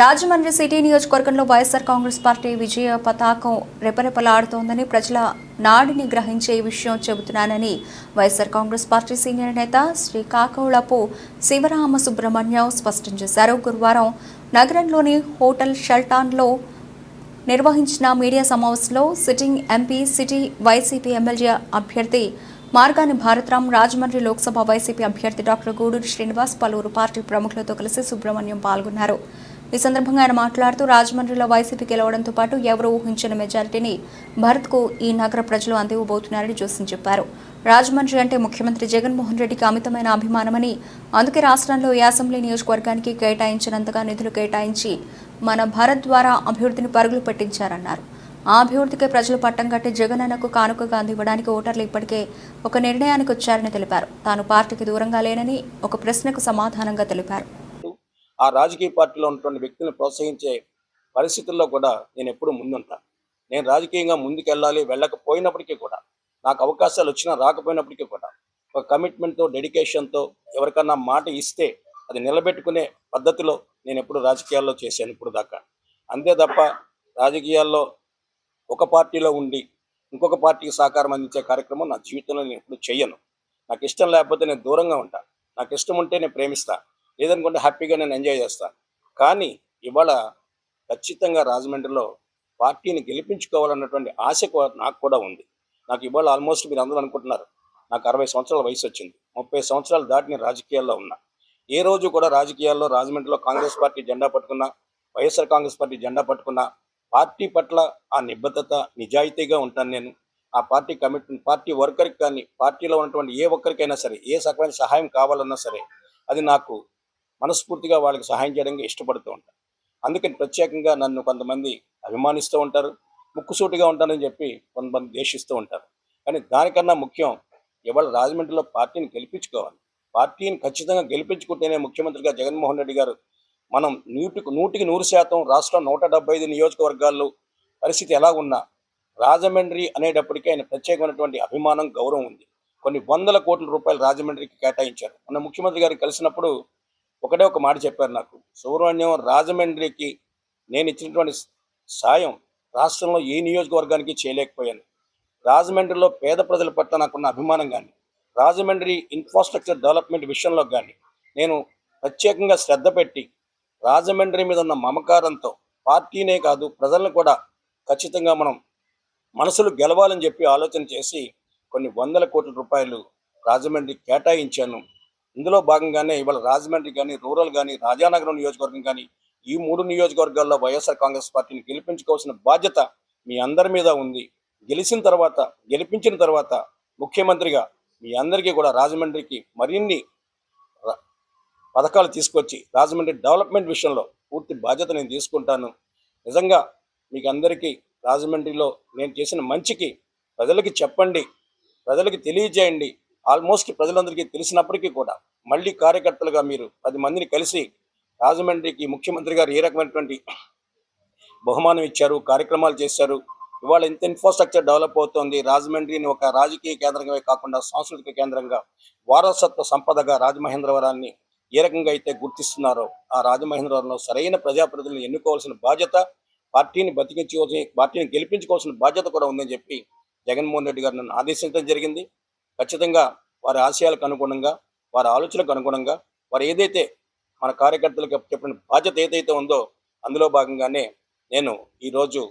Rajahmundry city నియోజకవర్గంలో YSR Congress party విజయ పతాకం రెపరెపలాడుతోందని ప్రజల నాడిని గ్రహించే విషయం చెబుతున్నానని వైఎస్ఆర్ కాంగ్రెస్ పార్టీ సీనియర్ నేత శ్రీ కాకౌళపు శివరామ సుబ్రహ్మణ్యం స్పష్టం చేశారు. గురువారం నగరంలోని హోటల్ షెల్టాన్లో నిర్వహించిన మీడియా సమావేశంలో sitting MP city YCP MLA అభ్యర్థి మార్గాని భారతరాం రాజమండ్రి లోక్సభ వైసీపీ అభ్యర్థి డాక్టర్ గూడూరు శ్రీనివాస్ పలువురు పార్టీ ప్రముఖులతో కలిసి సుబ్రహ్మణ్యం పాల్గొన్నారు. ఈ సందర్భంగా ఆయన మాట్లాడుతూ రాజమండ్రిలో వైసీపీ గెలవడంతో పాటు ఎవరు ఊహించిన మెజారిటీని భరత్కు ఈ నగర ప్రజలు అందివ్వబోతున్నారని జోసిన్ చెప్పారు. రాజమండ్రి అంటే ముఖ్యమంత్రి జగన్మోహన్ రెడ్డికి అమితమైన అభిమానమని అందుకే రాష్ట్రంలో ఈ అసెంబ్లీ నియోజకవర్గానికి కేటాయించినంతగా నిధులు కేటాయించి మన భారత్ ద్వారా అభివృద్ధిని పరుగులు పెట్టించారన్నారు. ఆ అభివృద్ధికి ప్రజలు పట్టం కట్టి జగనన్నకు కానుకగా అందివ్వడానికి ఓటర్లు ఇప్పటికే ఒక నిర్ణయానికి వచ్చారని తెలిపారు. తాను పార్టీకి దూరంగా లేనని ఒక ప్రశ్నకు సమాధానంగా తెలిపారు. ఆ రాజకీయ పార్టీలో ఉన్నటువంటి వ్యక్తులను ప్రోత్సహించే పరిస్థితుల్లో కూడా నేను ఎప్పుడూ ముందుంటాను నేను రాజకీయంగా ముందుకెళ్ళాలి వెళ్ళకపోయినప్పటికీ కూడా నాకు అవకాశాలు వచ్చినా రాకపోయినప్పటికీ కూడా ఒక కమిట్మెంట్తో డెడికేషన్తో ఎవరికన్నా మాట ఇస్తే అది నిలబెట్టుకునే పద్ధతిలో నేను ఎప్పుడు రాజకీయాల్లో చేశాను ఇప్పుడు దాకా. అంతే తప్ప రాజకీయాల్లో ఒక పార్టీలో ఉండి ఇంకొక పార్టీకి సహకారం అందించే కార్యక్రమం నా జీవితంలో నేను ఎప్పుడు చెయ్యను. నాకు ఇష్టం లేకపోతే నేను దూరంగా ఉంటాను నాకు ఇష్టం ఉంటే నేను ప్రేమిస్తాను లేదనుకుంటే హ్యాపీగా నేను ఎంజాయ్ చేస్తాను కానీ ఇవాళ ఖచ్చితంగా రాజమండ్రిలో పార్టీని గెలిపించుకోవాలన్నటువంటి ఆశ నాకు కూడా ఉంది. నాకు ఇవాళ ఆల్మోస్ట్ మీరు అందరూ అనుకుంటున్నారు. నాకు అరవై సంవత్సరాల వయసు వచ్చింది. ముప్పై సంవత్సరాలు దాటిన రాజకీయాల్లో ఉన్నా. ఏ రోజు కూడా రాజకీయాల్లో రాజమండ్రిలో కాంగ్రెస్ పార్టీ జెండా పట్టుకున్నా వైఎస్ఆర్ కాంగ్రెస్ పార్టీ జెండా పట్టుకున్నా పార్టీ పట్ల ఆ నిబద్ధత నిజాయితీగా ఉంటాను నేను. ఆ పార్టీ కమిట్మెంట్ పార్టీ వర్కర్కి కానీ పార్టీలో ఉన్నటువంటి ఏ ఒక్కరికైనా సరే ఏ సకమైన సహాయం కావాలన్నా సరే అది నాకు మనస్ఫూర్తిగా వాళ్ళకి సహాయం చేయడానికి ఇష్టపడుతూ ఉంటాను అందుకని ప్రత్యేకంగా నన్ను కొంతమంది అభిమానిస్తూ ఉంటారు ముక్కుసూటిగా ఉంటానని చెప్పి కొంతమంది దేశిస్తూ ఉంటారు. కానీ దానికన్నా ముఖ్యం ఇవాళ రాజమండ్రిలో పార్టీని గెలిపించుకోవాలి. పార్టీని ఖచ్చితంగా గెలిపించుకుంటేనే ముఖ్యమంత్రిగా జగన్మోహన్ రెడ్డి గారు మనం నూటికి నూటికి నూరు శాతం రాష్ట్రం నూట డెబ్బై ఐదు నియోజకవర్గాల్లో పరిస్థితి ఎలా ఉన్నా రాజమండ్రి అనేటప్పటికీ ఆయన ప్రత్యేకమైనటువంటి అభిమానం గౌరవం ఉంది. కొన్ని వందల కోట్ల రూపాయలు రాజమండ్రికి కేటాయించారు. మన ముఖ్యమంత్రి గారు కలిసినప్పుడు ఒకటే ఒక మాట చెప్పారు నాకు. సుబ్రహ్మణ్యం రాజమండ్రికి నేను ఇచ్చినటువంటి సాయం రాష్ట్రంలో ఏ నియోజకవర్గానికి చేయలేకపోయాను. రాజమండ్రిలో పేద ప్రజల పట్ల నాకున్న అభిమానం కానీ రాజమండ్రి ఇన్ఫ్రాస్ట్రక్చర్ డెవలప్మెంట్ విషయంలో కానీ నేను ప్రత్యేకంగా శ్రద్ధ పెట్టి రాజమండ్రి మీద ఉన్న మమకారంతో పార్టీనే కాదు ప్రజలను కూడా ఖచ్చితంగా మనం మనసులు గెలవాలని చెప్పి ఆలోచన చేసి కొన్ని వందల కోట్ల రూపాయలు రాజమండ్రి కేటాయించాను. ఇందులో భాగంగానే ఇవాళ రాజమండ్రి కానీ రూరల్ కానీ రాజానగరం నియోజకవర్గం కానీ ఈ మూడు నియోజకవర్గాల్లో వైఎస్ఆర్ కాంగ్రెస్ పార్టీని గెలిపించుకోవాల్సిన బాధ్యత మీ అందరి మీద ఉంది. గెలిచిన తర్వాత గెలిపించిన తర్వాత ముఖ్యమంత్రిగా మీ అందరికీ కూడా రాజమండ్రికి మరిన్ని పథకాలు తీసుకొచ్చి రాజమండ్రి డెవలప్మెంట్ విషయంలో పూర్తి బాధ్యత నేను తీసుకుంటాను. నిజంగా మీకు అందరికీ రాజమండ్రిలో నేను చేసిన మంచికి ప్రజలకి చెప్పండి ప్రజలకి తెలియజేయండి. ఆల్మోస్ట్ ప్రజలందరికీ తెలిసినప్పటికీ కూడా మళ్ళీ కార్యకర్తలుగా మీరు పది మందిని కలిసి రాజమండ్రికి ముఖ్యమంత్రి గారు ఏ రకమైనటువంటి బహుమానం ఇచ్చారు కార్యక్రమాలు చేశారు ఇవాళ ఇంత ఇన్ఫ్రాస్ట్రక్చర్ డెవలప్ అవుతోంది రాజమండ్రిని ఒక రాజకీయ కేంద్రంగా కాకుండా సాంస్కృతిక కేంద్రంగా వారసత్వ సంపదగా రాజమహేంద్రవరాన్ని ఏ రకంగా అయితే గుర్తిస్తున్నారో ఆ రాజమహేంద్రవరంలో సరైన ప్రజాప్రతినిధులను ఎన్నుకోవాల్సిన బాధ్యత పార్టీని బతికించుకోవాల్సిన పార్టీని గెలిపించుకోవాల్సిన బాధ్యత కూడా ఉందని చెప్పి జగన్మోహన్ రెడ్డి గారు నన్ను ఆదేశించడం జరిగింది. ఖచ్చితంగా వారి ఆశయాలకు అనుగుణంగా వారి ఆలోచనలకు అనుగుణంగా వారు ఏదైతే మన కార్యకర్తలకు చెప్పిన బాధ్యత ఏదైతే ఉందో అందులో భాగంగానే నేను ఈరోజు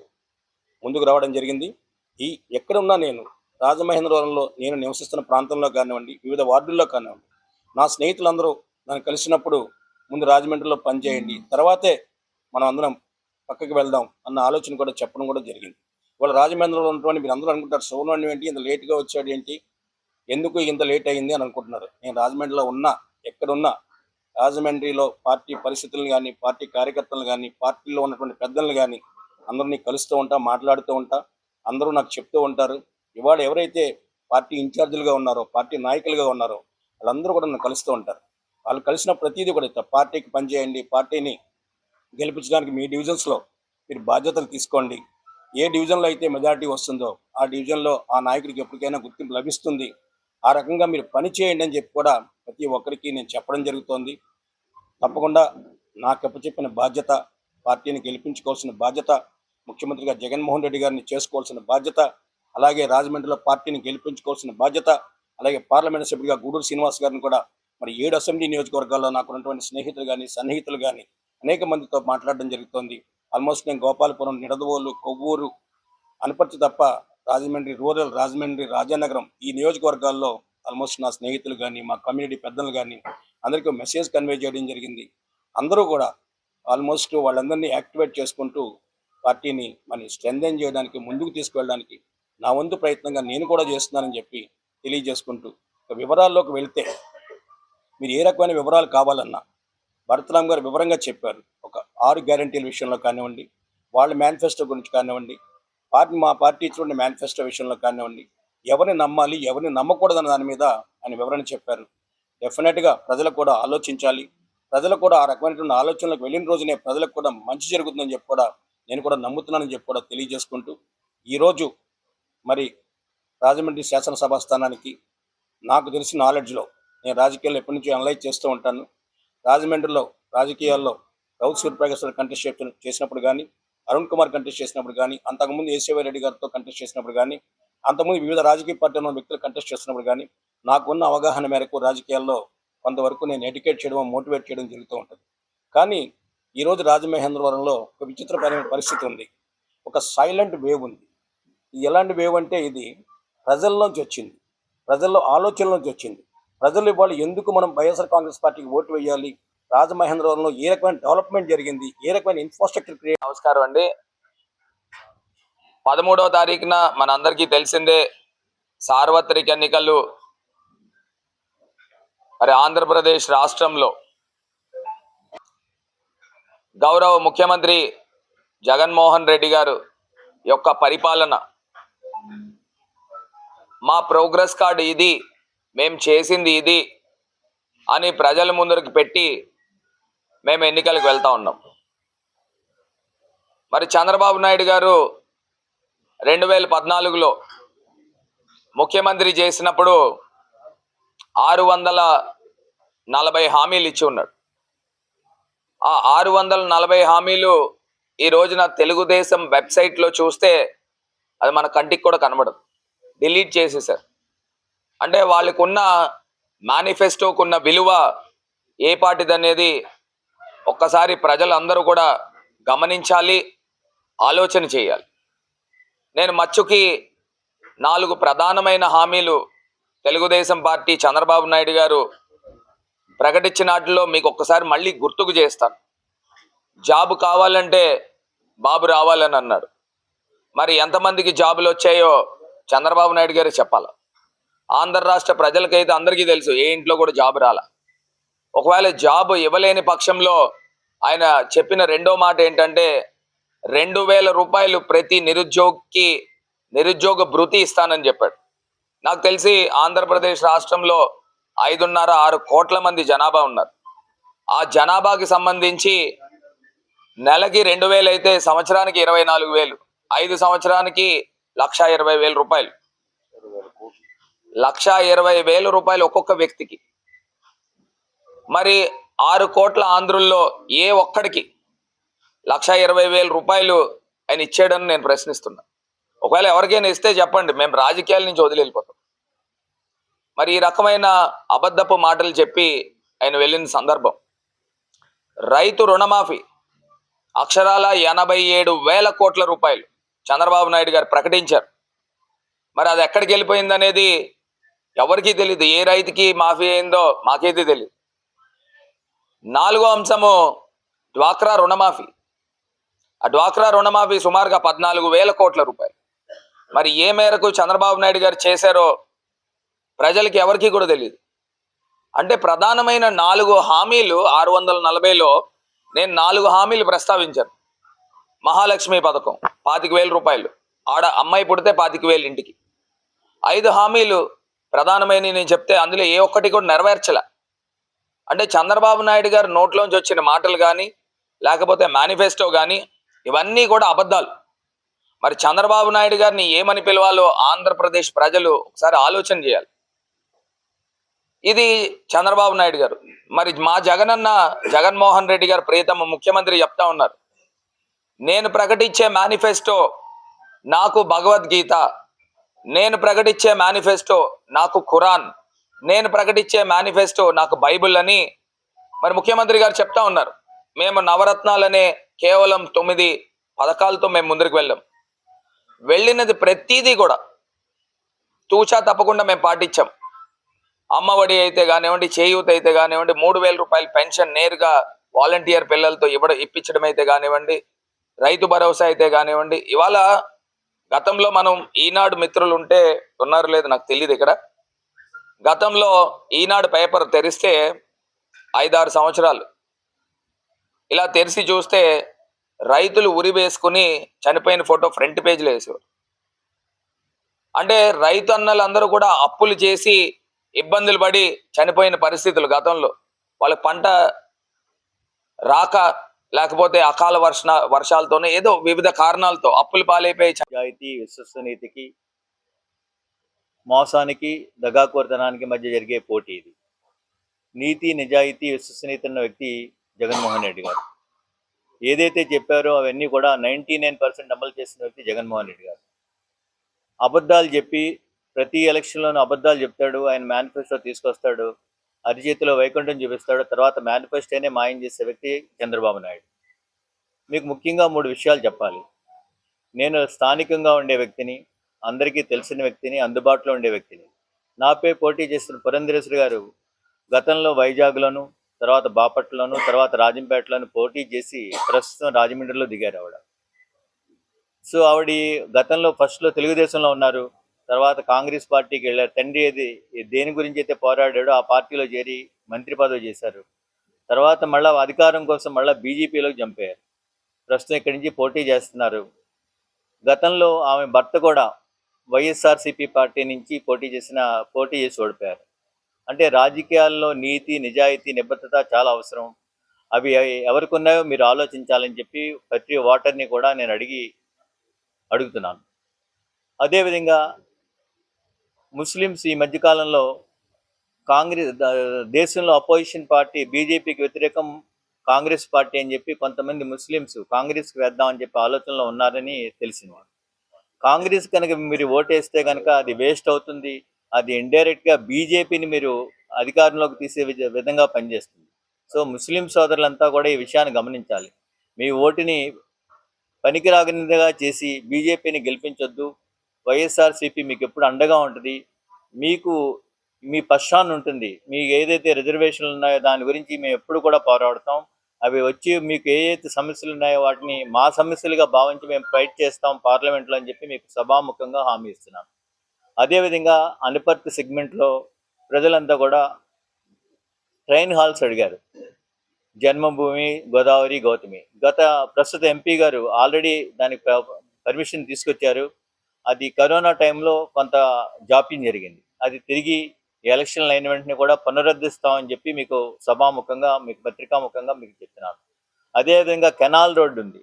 ముందుకు రావడం జరిగింది. ఈ ఎక్కడున్నా నేను రాజమహేంద్రవరంలో నేను నివసిస్తున్న ప్రాంతంలో కానివ్వండి వివిధ వార్డుల్లో కానివ్వండి నా స్నేహితులందరూ నన్ను కలిసినప్పుడు ముందు రాజమండ్రిలో పనిచేయండి తర్వాతే మనం అందరం పక్కకి వెళ్దాం అన్న ఆలోచన కూడా చెప్పడం కూడా జరిగింది. ఇవాళ రాజమండ్రిలో ఉన్నటువంటి మీరు అందరూ అనుకుంటారు సోమవారం ఏంటి ఇంత లేట్గా వచ్చాడు ఏంటి ఎందుకు ఇంత లేట్ అయింది అని అనుకుంటున్నారు? నేను రాజమండ్రిలో ఉన్నా ఎక్కడున్నా రాజమండ్రిలో పార్టీ పరిస్థితులను కానీ పార్టీ కార్యకర్తలను కానీ పార్టీలో ఉన్నటువంటి పెద్దలను కానీ అందరినీ కలుస్తూ ఉంటా మాట్లాడుతూ ఉంటా అందరూ నాకు చెప్తూ ఉంటారు. ఇవాళ ఎవరైతే పార్టీ ఇన్ఛార్జీలుగా ఉన్నారో పార్టీ నాయకులుగా ఉన్నారో వాళ్ళందరూ కూడా నన్ను కలుస్తూ ఉంటారు. వాళ్ళు కలిసిన ప్రతిదీ కూడా పార్టీకి పనిచేయండి పార్టీని గెలిపించడానికి మీ డివిజన్స్లో మీరు బాధ్యతలు తీసుకోండి. ఏ డివిజన్లో అయితే మెజారిటీ వస్తుందో ఆ డివిజన్లో ఆ నాయకుడికి ఎప్పటికైనా గుర్తింపు లభిస్తుంది. ఆ రకంగా మీరు పని చేయండి అని చెప్పి కూడా ప్రతి ఒక్కరికి నేను చెప్పడం జరుగుతోంది. తప్పకుండా నాకు చెప్పిన బాధ్యత పార్టీని గెలిపించుకోవాల్సిన బాధ్యత ముఖ్యమంత్రిగా జగన్మోహన్ రెడ్డి గారిని చేసుకోవాల్సిన బాధ్యత అలాగే రాజమండ్రిలో పార్టీని గెలిపించుకోవాల్సిన బాధ్యత అలాగే పార్లమెంట్ సభ్యుడిగా గూడూరు శ్రీనివాస్ గారిని కూడా మరి ఏడు అసెంబ్లీ నియోజకవర్గాల్లో నాకు ఉన్నటువంటి స్నేహితులు కానీ సన్నిహితులు కానీ అనేక మందితో మాట్లాడడం జరుగుతోంది. ఆల్మోస్ట్ నేను గోపాలపురం నిడదవోలు కొవ్వూరు అనపర్తి తప్ప రాజమండ్రి రూరల్ రాజమండ్రి రాజానగరం ఈ నియోజకవర్గాల్లో ఆల్మోస్ట్ నా స్నేహితులు కానీ మా కమ్యూనిటీ పెద్దలు కానీ అందరికీ మెసేజ్ కన్వే చేయడం జరిగింది. అందరూ కూడా ఆల్మోస్ట్ వాళ్ళందరినీ యాక్టివేట్ చేసుకుంటూ పార్టీని మరి స్ట్రెంథెన్ చేయడానికి ముందుకు తీసుకువెళ్ళడానికి నా వంతు ప్రయత్నంగా నేను కూడా చేస్తున్నానని చెప్పి తెలియజేసుకుంటూ వివరాల్లోకి వెళ్తే మీరు ఏ రకమైన వివరాలు కావాలన్నా భరతరామ్ గారు వివరంగా చెప్పారు. ఒక ఆరు గ్యారంటీల విషయంలో కానివ్వండి వాళ్ళ మేనిఫెస్టో గురించి కానివ్వండి పార్టీ మా పార్టీ ఇచ్చినటువంటి మేనిఫెస్టో విషయంలో కానివ్వండి ఎవరిని నమ్మాలి ఎవరిని నమ్మకూడదన్న దాని మీద ఆయన వివరణ చెప్పారు. డెఫినెట్గా ప్రజలకు కూడా ఆలోచించాలి. ప్రజలు కూడా ఆ రకమైనటువంటి ఆలోచనలకు వెళ్ళిన రోజునే ప్రజలకు కూడా మంచి జరుగుతుందని చెప్పి కూడా నేను కూడా నమ్ముతున్నానని చెప్పి కూడా తెలియజేసుకుంటూ ఈరోజు మరి రాజమండ్రి శాసనసభ స్థానానికి నాకు తెలిసిన నాలెడ్జ్లో నేను రాజకీయాల్లో ఎప్పటి నుంచో అనలైజ్ చేస్తూ ఉంటాను. రాజమండ్రిలో రాజకీయాల్లో రౌత్ సూర్యప్రకాశ్ కంటెస్ట్ చేసినప్పుడు కానీ అరుణ్ కుమార్ కంటెస్ట్ చేసినప్పుడు కానీ అంతకుముందు ఏసీవై రెడ్డి గారితో కంటెస్ట్ చేసినప్పుడు కానీ అంతకుముందు వివిధ రాజకీయ పార్టీలో ఉన్న వ్యక్తులు కంటెస్ట్ చేస్తున్నప్పుడు కానీ నాకున్న అవగాహన మేరకు రాజకీయాల్లో కొంతవరకు నేను ఎడ్యుకేట్ చేయడం మోటివేట్ చేయడం జరుగుతూ ఉంటుంది. కానీ ఈరోజు రాజమహేంద్రవరంలో ఒక విచిత్రమైన పరిస్థితి ఉంది. ఒక సైలెంట్ వేవ్ ఉంది. ఎలాంటి వేవ్ అంటే ఇది ప్రజల్లోంచి వచ్చింది. ప్రజల్లో ఆలోచనలోంచి వచ్చింది. ప్రజలు ఇవాళ ఎందుకు మనం వైఎస్ఆర్ కాంగ్రెస్ పార్టీకి ఓటు వేయాలి? రాజమహేంద్రవరంలో ఏ రకమైన డెవలప్మెంట్ జరిగింది? ఏ రకమైన ఇన్ఫ్రాస్ట్రక్చర్ క్రియేట్ నమస్కారం అండి. పదమూడవ తారీఖున మనందరికీ తెలిసిందే సార్వత్రిక ఎన్నికలు. మరి ఆంధ్రప్రదేశ్ రాష్ట్రంలో గౌరవ ముఖ్యమంత్రి జగన్మోహన్ రెడ్డి గారు యొక్క పరిపాలన. మా ప్రోగ్రెస్ కార్డు ఇది మేము చేసింది ఇది అని ప్రజల ముందరికి పెట్టి మేము ఎన్నికలకు వెళ్తా ఉన్నాం. మరి చంద్రబాబు నాయుడు గారు రెండు వేల పద్నాలుగులో ముఖ్యమంత్రి చేసినప్పుడు ఆరు వందల నలభై హామీలు ఇచ్చి ఉన్నాడు. ఆ ఆరు వందల నలభై హామీలు ఈ రోజున తెలుగుదేశం వెబ్సైట్లో చూస్తే అది మన కంటికి కూడా కనబడదు. డిలీట్ చేసేసారు. అంటే వాళ్ళకున్న మేనిఫెస్టోకున్న విలువ ఏ పాటిది అనేది ఒక్కసారి ప్రజలందరూ కూడా గమనించాలి ఆలోచన చేయాలి. నేను మచ్చుకి నాలుగు ప్రధానమైన హామీలు తెలుగుదేశం పార్టీ చంద్రబాబు నాయుడు గారు ప్రకటించిన వాటిలో మీకు ఒక్కసారి మళ్ళీ గుర్తుకు చేస్తాను. జాబ్ కావాలంటే బాబు రావాలని అన్నాడు. మరి ఎంతమందికి జాబులు వచ్చాయో చంద్రబాబు నాయుడు గారు చెప్పాలి. ఆంధ్ర రాష్ట్ర ప్రజలకైతే అందరికీ తెలుసు ఏ ఇంట్లో కూడా జాబ్ రాలా. ఒకవేళ జాబ్ ఇవ్వలేని పక్షంలో ఆయన చెప్పిన రెండో మాట ఏంటంటే రెండు వేల రూపాయలు ప్రతి నిరుద్యోగికి నిరుద్యోగ భృతి ఇస్తానని చెప్పాడు. నాకు తెలిసి ఆంధ్రప్రదేశ్ రాష్ట్రంలో ఐదున్నర ఆరు కోట్ల మంది జనాభా ఉన్నారు. ఆ జనాభాకి సంబంధించి నెలకి రెండు వేలు అయితే సంవత్సరానికి ఇరవై నాలుగు వేలు ఐదు సంవత్సరానికి లక్ష ఇరవై వేల రూపాయలు. లక్ష ఇరవై వేల రూపాయలు ఒక్కొక్క వ్యక్తికి. మరి ఆరు కోట్ల ఆంధ్రుల్లో ఏ ఒక్కడికి లక్ష ఇరవై వేల రూపాయలు ఆయన ఇచ్చాడని నేను ప్రశ్నిస్తున్నా. ఒకవేళ ఎవరికైనా ఇస్తే చెప్పండి మేము రాజకీయాల నుంచి వదిలేళ్ళిపోతాం. మరి ఈ రకమైన అబద్ధపు మాటలు చెప్పి ఆయన వెళ్ళిన సందర్భం. రైతు రుణమాఫీ అక్షరాల ఎనభై ఏడు వేల కోట్ల రూపాయలు చంద్రబాబు నాయుడు గారు ప్రకటించారు. మరి అది ఎక్కడికి వెళ్ళిపోయింది అనేది ఎవరికీ తెలియదు ఏ రైతుకి మాఫీ అయిందో మాకైతే తెలియదు నాలుగో అంశము డ్వాక్రా రుణమాఫీ. ఆ డ్వాక్రా రుణమాఫీ సుమారుగా పద్నాలుగు వేల కోట్ల రూపాయలు. మరి ఏ మేరకు చంద్రబాబు నాయుడు గారు చేశారో ప్రజలకి ఎవరికీ కూడా తెలియదు అంటే ప్రధానమైన నాలుగు హామీలు ఆరు వందల నలభైలో నేను నాలుగు హామీలు ప్రస్తావించాను. మహాలక్ష్మి పథకం పాతిక వేల రూపాయలు. ఆడ అమ్మాయి పుడితే పాతిక వేలు ఇంటికి. ఐదు హామీలు ప్రధానమైన నేను చెప్తే అందులో ఏ ఒక్కటి కూడా నెరవేర్చలే. అంటే చంద్రబాబు నాయుడు గారు నోట్లోంచి వచ్చిన మాటలు కానీ లేకపోతే మేనిఫెస్టో కానీ ఇవన్నీ కూడా అబద్ధాలు. మరి చంద్రబాబు నాయుడు గారిని ఏమని పిలవాలో ఆంధ్రప్రదేశ్ ప్రజలు ఒకసారి ఆలోచన చేయాలి. ఇది చంద్రబాబు నాయుడు గారు. మరి మా జగనన్న జగన్మోహన్ రెడ్డి గారు ప్రియతమ ముఖ్యమంత్రి చెప్తా ఉన్నారు. నేను ప్రకటించే మేనిఫెస్టో నాకు భగవద్గీత. నేను ప్రకటించే మేనిఫెస్టో నాకు ఖురాన్. నేను ప్రకటించే మేనిఫెస్టో నాకు బైబిల్ అని మరి ముఖ్యమంత్రి గారు చెప్తా ఉన్నారు. మేము నవరత్నాలనే కేవలం తొమ్మిది పథకాలతో మేము ముందుకు వెళ్ళాం. వెళ్ళినది ప్రతిదీ కూడా తూచా తప్పకుండా మేము పాటించాం. అమ్మఒడి అయితే కానివ్వండి చేయూత అయితే కానివ్వండి మూడు వేల రూపాయల పెన్షన్ నేరుగా వాలంటీర్ పిల్లలతో ఇవ్వడం ఇప్పించడం అయితే కానివ్వండి రైతు భరోసా అయితే కానివ్వండి. ఇవాళ గతంలో మనం ఈనాడు మిత్రులు ఉంటే ఉన్నారు లేదు నాకు తెలియదు ఇక్కడ. గతంలో ఈనాడు పేపర్ తెరిస్తే ఐదారు సంవత్సరాలు. ఇలా తెరిచి చూస్తే రైతులు ఉరి వేసుకుని చనిపోయిన ఫోటో ఫ్రంట్ పేజీలో వేసేవారు. అంటే రైతు అన్నలందరూ కూడా అప్పులు చేసి ఇబ్బందులు పడి చనిపోయిన పరిస్థితులు గతంలో. వాళ్ళ పంట రాక లేకపోతే అకాల వర్ష వర్షాలతోనే ఏదో వివిధ కారణాలతో అప్పులు పాలైపోయి చ- విశ్వసనీయతకి మోసానికి దగాకోరతనానికి మధ్య జరిగే పోటీ ఇది. నీతి నిజాయితీ విశ్వసనీయత ఉన్న వ్యక్తి జగన్మోహన్ రెడ్డి గారు. ఏదైతే చెప్పారో అవన్నీ కూడా నైంటీ నైన్ పర్సెంట్ అమలు చేసిన వ్యక్తి జగన్మోహన్ రెడ్డి గారు. అబద్ధాలు చెప్పి ప్రతి ఎలక్షన్లోనూ అబద్ధాలు చెప్తాడు ఆయన మేనిఫెస్టో తీసుకొస్తాడు అరిచేతిలో వైకుంఠం చూపిస్తాడు తర్వాత మేనిఫెస్టోనే మాయం చేసే వ్యక్తి చంద్రబాబు నాయుడు. మీకు ముఖ్యంగా మూడు విషయాలు చెప్పాలి. నేను స్థానికంగా ఉండే వ్యక్తిని అందరికీ తెలిసిన వ్యక్తిని అందుబాటులో ఉండే వ్యక్తిని. నాపై పోటీ చేస్తున్న పురంధరేశ్వరి గారు గతంలో వైజాగ్లోను తర్వాత బాపట్లలోను తర్వాత రాజంపేటలోను పోటీ చేసి ప్రస్తుతం రాజమండ్రిలో దిగారు ఆవిడ. సో ఆవిడ గతంలో ఫస్ట్లో తెలుగుదేశంలో ఉన్నారు. తర్వాత కాంగ్రెస్ పార్టీకి వెళ్ళారు. తండ్రి ఏది దేని గురించి అయితే పోరాడాడో ఆ పార్టీలో చేరి మంత్రి పదవి చేశారు. తర్వాత మళ్ళీ అధికారం కోసం మళ్ళీ బీజేపీలోకి చంపారు. ప్రస్తుతం ఇక్కడి నుంచి పోటీ చేస్తున్నారు. గతంలో ఆమె భర్త కూడా వైఎస్ఆర్సీపీ పార్టీ నుంచి పోటీ చేసిన పోటీ చేసి ఓడిపోయారు. అంటే రాజకీయాల్లో నీతి నిజాయితీ నిబద్ధత చాలా అవసరం. అవి ఎవరికి ఉన్నాయో మీరు ఆలోచించాలని చెప్పి ప్రతి ఓటర్ని కూడా నేను అడిగి అడుగుతున్నాను. అదేవిధంగా ముస్లిమ్స్ ఈ మధ్యకాలంలో కాంగ్రెస్ దేశంలో అపోజిషన్ పార్టీ బీజేపీకి వ్యతిరేకం కాంగ్రెస్ పార్టీ అని చెప్పి కొంతమంది ముస్లిమ్స్ కాంగ్రెస్కి వేద్దామని చెప్పి ఆలోచనలో ఉన్నారని తెలిసినవాడు కాంగ్రెస్ కనుక మీరు ఓటేస్తే కనుక అది వేస్ట్ అవుతుంది. అది ఇండైరెక్ట్గా బీజేపీని మీరు అధికారంలోకి తీసే విధ- విధంగా పనిచేస్తుంది. సో ముస్లిం సోదరులంతా కూడా ఈ విషయాన్ని గమనించాలి. మీ ఓటుని పనికిరాగనిదిగా చేసి బీజేపీని గెలిపించొద్దు. వైఎస్ఆర్సీపీ మీకు ఎప్పుడు అండగా ఉంటుంది. మీకు మీ పశ్చాన్ని ఉంటుంది. మీకు ఏదైతే రిజర్వేషన్లు ఉన్నాయో దాని గురించి మేము ఎప్పుడు కూడా పోరాడతాం. అవి వచ్చి మీకు ఏ అయితే సమస్యలు ఉన్నాయో వాటిని మా సమస్యలుగా భావించి మేము ఫైట్ చేస్తాం పార్లమెంట్లో అని చెప్పి మీకు సభాముఖంగా హామీ ఇస్తున్నాం. అదేవిధంగా అనుపర్తి సెగ్మెంట్లో ప్రజలంతా కూడా ట్రైన్ హాల్స్ అడిగారు. జన్మభూమి గోదావరి గౌతమి. గత ప్రస్తుత ఎంపీ గారు ఆల్రెడీ దానికి పర్మిషన్ తీసుకొచ్చారు. అది కరోనా టైంలో కొంత జాప్యం జరిగింది. అది తిరిగి ఎలక్షన్లు అయిన వెంటనే కూడా పునరుద్ధిస్తామని చెప్పి మీకు సభాముఖంగా మీకు పత్రికాముఖంగా మీకు చెప్తున్నాను. అదేవిధంగా కెనాల్ రోడ్డు ఉంది.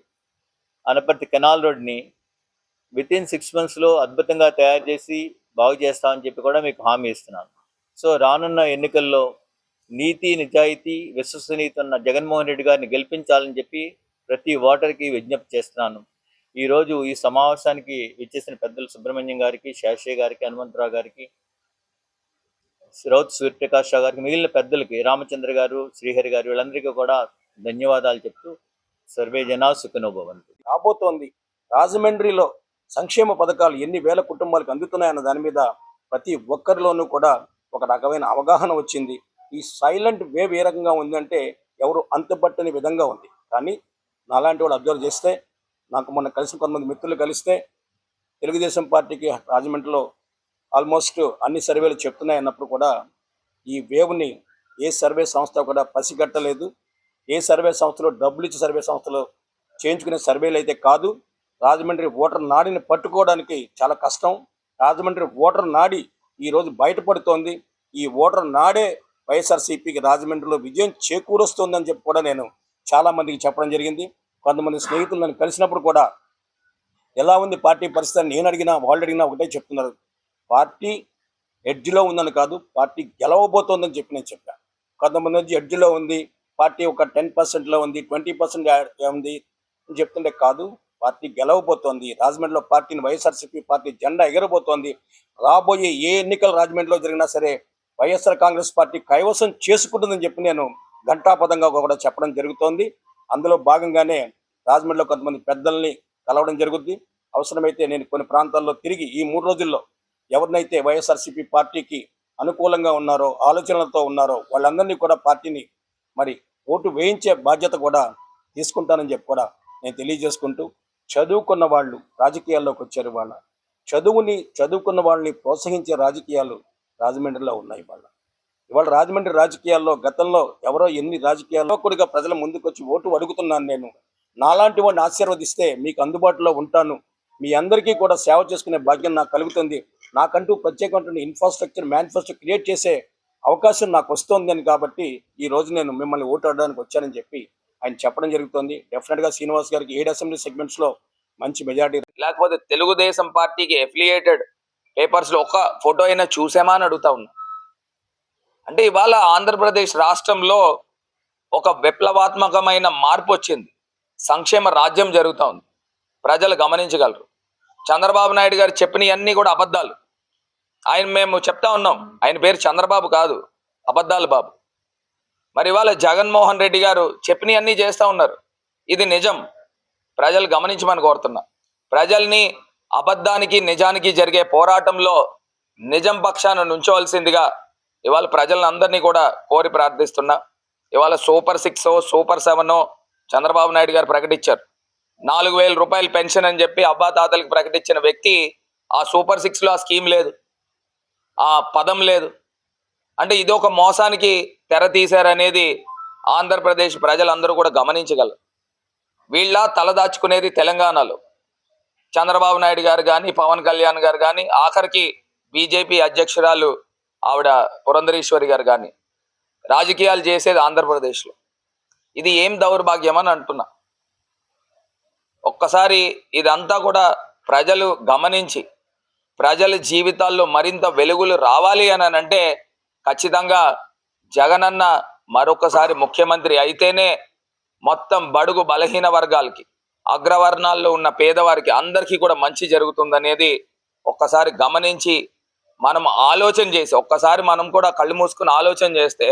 అనపర్తి కెనాల్ రోడ్ని విత్ ఇన్ సిక్స్ మంత్స్లో అద్భుతంగా తయారు చేసి బాగు చేస్తామని చెప్పి కూడా మీకు హామీ ఇస్తున్నాను. సో రానున్న ఎన్నికల్లో నీతి నిజాయితీ విశ్వసనీయత ఉన్న జగన్మోహన్ రెడ్డి గారిని గెలిపించాలని చెప్పి ప్రతి ఓటర్కి విజ్ఞప్తి చేస్తున్నాను. ఈరోజు ఈ సమావేశానికి ఇచ్చేసిన పెద్దలు సుబ్రహ్మణ్యం గారికి శాషయ్య గారికి హనుమంతరావు గారికి రౌత్ సూర్యప్రకాష్ రావు గారికి మిగిలిన పెద్దలకి రామచంద్ర గారు శ్రీహరి గారు వీళ్ళందరికీ కూడా ధన్యవాదాలు చెప్తూ సర్వే జనా సుఖనోభవంతు. రాబోతోంది రాజమండ్రిలో సంక్షేమ పథకాలు ఎన్ని వేల కుటుంబాలకు అందుతున్నాయన్న దాని మీద ప్రతి ఒక్కరిలోనూ కూడా ఒక రకమైన అవగాహన వచ్చింది. ఈ సైలెంట్ వేవ్ ఏ రకంగా ఉందంటే ఎవరు అంతుపట్టని విధంగా ఉంది. కానీ నాలాంటి వాళ్ళు అబ్జర్వ్ చేస్తే నాకు మొన్న కలిసి కొంతమంది మిత్రులు కలిస్తే తెలుగుదేశం పార్టీకి రాజమండ్రిలో ఆల్మోస్ట్ అన్ని సర్వేలు చెప్తున్నాయి అన్నప్పుడు కూడా ఈ వేవ్ని ఏ సర్వే సంస్థ కూడా పసిగట్టలేదు. ఏ సర్వే సంస్థలో డబ్బులు ఇచ్చి సర్వే సంస్థలు చేయించుకునే సర్వేలు అయితే కాదు. రాజమండ్రి ఓటర్ నాడిని పట్టుకోవడానికి చాలా కష్టం. రాజమండ్రి ఓటర్ నాడి ఈరోజు బయటపడుతోంది. ఈ ఓటర్ నాడే వైఎస్ఆర్సీపీకి రాజమండ్రిలో విజయం చేకూరుస్తోందని చెప్పి కూడా నేను చాలా మందికి చెప్పడం జరిగింది. కొంతమంది స్నేహితులు నన్ను కలిసినప్పుడు కూడా ఎలా ఉంది పార్టీ పరిస్థితి నేను అడిగినా వాళ్ళు అడిగినా ఒకటే చెప్తున్నారు. పార్టీ ఎడ్జ్లో ఉందని కాదు పార్టీ గెలవబోతోందని చెప్పి నేను చెప్పాను కొంతమంది వచ్చి ఎడ్జ్లో ఉంది పార్టీ ఒక టెన్ పర్సెంట్లో ఉంది ట్వంటీ పర్సెంట్ ఉంది అని చెప్తుంటే కాదు పార్టీ గెలవబోతోంది. రాజమండ్రిలో పార్టీని వైఎస్ఆర్సీపీ పార్టీ జెండా ఎగరబోతోంది. రాబోయే ఏ ఎన్నికలు రాజమండ్రిలో జరిగినా సరే వైఎస్ఆర్ కాంగ్రెస్ పార్టీ కైవసం చేసుకుంటుందని చెప్పి నేను ఘంటాపదంగా కూడా చెప్పడం జరుగుతోంది. అందులో భాగంగానే రాజమండ్రిలో కొంతమంది పెద్దల్ని కలవడం జరుగుద్ది. అవసరమైతే నేను కొన్ని ప్రాంతాల్లో తిరిగి ఈ మూడు రోజుల్లో ఎవరినైతే వైఎస్ఆర్సీపీ పార్టీకి అనుకూలంగా ఉన్నారో ఆలోచనలతో ఉన్నారో వాళ్ళందరినీ కూడా పార్టీని మరి ఓటు వేయించే బాధ్యత కూడా తీసుకుంటానని చెప్పి కూడా నేను తెలియజేసుకుంటూ చదువుకున్న వాళ్ళు రాజకీయాల్లోకి వచ్చారు వాళ్ళ చదువుని చదువుకున్న వాళ్ళని ప్రోత్సహించే రాజకీయాలు రాజమండ్రిలో ఉన్నాయి వాళ్ళ ఇవాళ రాజమండ్రి రాజకీయాల్లో గతంలో ఎవరో ఎన్ని రాజకీయాల్లో కొద్దిగా ప్రజల ముందుకొచ్చి ఓటు అడుగుతున్నాను నేను. నాలాంటి వాడిని ఆశీర్వదిస్తే మీకు అందుబాటులో ఉంటాను. మీ అందరికీ కూడా సేవ చేసుకునే భాగ్యం నాకు కలుగుతుంది. నాకంటూ ప్రత్యేకమైనటువంటి ఇన్ఫ్రాస్ట్రక్చర్ మేనిఫెస్టో క్రియేట్ చేసే అవకాశం నాకు వస్తుంది అని కాబట్టి ఈ రోజు నేను మిమ్మల్ని ఓటాడడానికి వచ్చానని చెప్పి ఆయన చెప్పడం జరుగుతుంది. డెఫినెట్గా శ్రీనివాస్ గారికి ఏడు అసెంబ్లీ సెగ్మెంట్స్లో మంచి మెజారిటీ లేకపోతే తెలుగుదేశం పార్టీకి ఎఫిలియేటెడ్ పేపర్స్లో ఒక ఫోటో అయినా చూసామా అని అడుగుతా ఉన్నా. అంటే ఇవాళ ఆంధ్రప్రదేశ్ రాష్ట్రంలో ఒక విప్లవాత్మకమైన మార్పు వచ్చింది. సంక్షేమ రాజ్యం జరుగుతూ ఉంది. ప్రజలు గమనించగలరు. చంద్రబాబు నాయుడు గారు చెప్పినవన్నీ కూడా అబద్ధాలు. ఆయన మేము చెప్తా ఉన్నాం. ఆయన పేరు చంద్రబాబు కాదు. అబద్ధాలు బాబు. మరి ఇవాళ జగన్మోహన్ రెడ్డి గారు చెప్పినవన్నీ చేస్తూ ఉన్నారు. ఇది నిజం. ప్రజలు గమనించమని కోరుతున్నా. ప్రజల్ని అబద్ధానికి నిజానికి జరిగే పోరాటంలో నిజం పక్షాన నుంచోవలసిందిగా ఇవాళ ప్రజలందరినీ కూడా కోరి ప్రార్థిస్తున్నా. ఇవాళ super six super seven Chandrababu Naidu garu ప్రకటించారు. నాలుగు వేల రూపాయలు పెన్షన్ అని చెప్పి అబ్బా తాతలకు ప్రకటించిన వ్యక్తి ఆ సూపర్ సిక్స్లో ఆ స్కీమ్ లేదు. ఆ పదం లేదు. అంటే ఇది ఒక మోసానికి తెర తీశారనేది ఆంధ్రప్రదేశ్ ప్రజలందరూ కూడా గమనించగలరు. వీళ్ళ తలదాచుకునేది తెలంగాణలో. చంద్రబాబు నాయుడు గారు కానీ పవన్ కళ్యాణ్ గారు కానీ ఆఖరికి బీజేపీ అధ్యక్షురాలు ఆవిడ పురంధరేశ్వరి గారు కానీ రాజకీయాలు చేసేది ఆంధ్రప్రదేశ్లో. ఇది ఏం దౌర్భాగ్యం అని అంటున్నా. ఒక్కసారి ఇదంతా కూడా ప్రజలు గమనించి ప్రజల జీవితాల్లో మరింత వెలుగులు రావాలి అని అంటే ఖచ్చితంగా జగనన్న మరొకసారి ముఖ్యమంత్రి అయితేనే మొత్తం బడుగు బలహీన వర్గాలకి అగ్రవర్ణాల్లో ఉన్న పేదవారికి అందరికీ కూడా మంచి జరుగుతుందనేది ఒక్కసారి గమనించి మనం ఆలోచన చేసి ఒక్కసారి మనం కూడా కళ్ళు మూసుకుని ఆలోచన చేస్తే